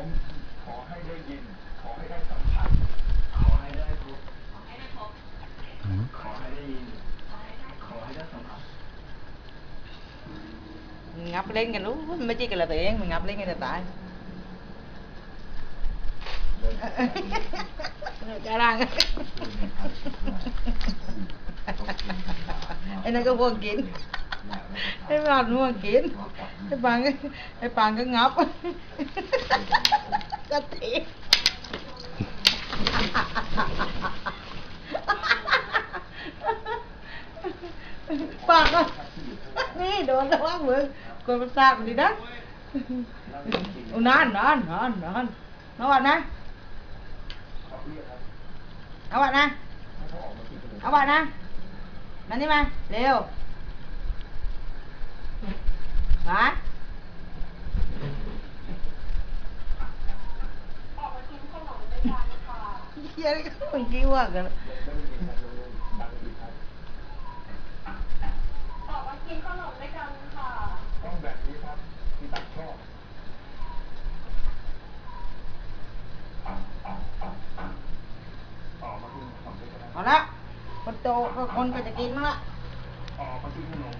ผมขอให้ได้ยิน ขอให้ได้สัมผัส ขอให้ได้พบอืมขอให้ได้ยิน ขอให้ได้สัมผัส ngắp lên cái lú mới chỉ cái là tiền mình ngắp lên cái là tại เดิน cái răng cái nó có buông kín cái bàn buông kín cái bàn cái cái bàn cái ngắp cái thiệt bàn á นี่ ไอ้ปางไอ้ปางก็งับ ก็ตีปากนี่โดนแล้วว่างเหมือนคนมันซากดีนะนานนานนานนานนอนนะเอาวะนะ เอาวะนะ มานี่มา เร็ว มาเฮียนี่ก็มึงกี้ว่ากันต้อแบบนี้ครับที่ตักชอบออกมากินขนมด้วยกันนะเอาละคนโตคนก็จะกินมั้งละ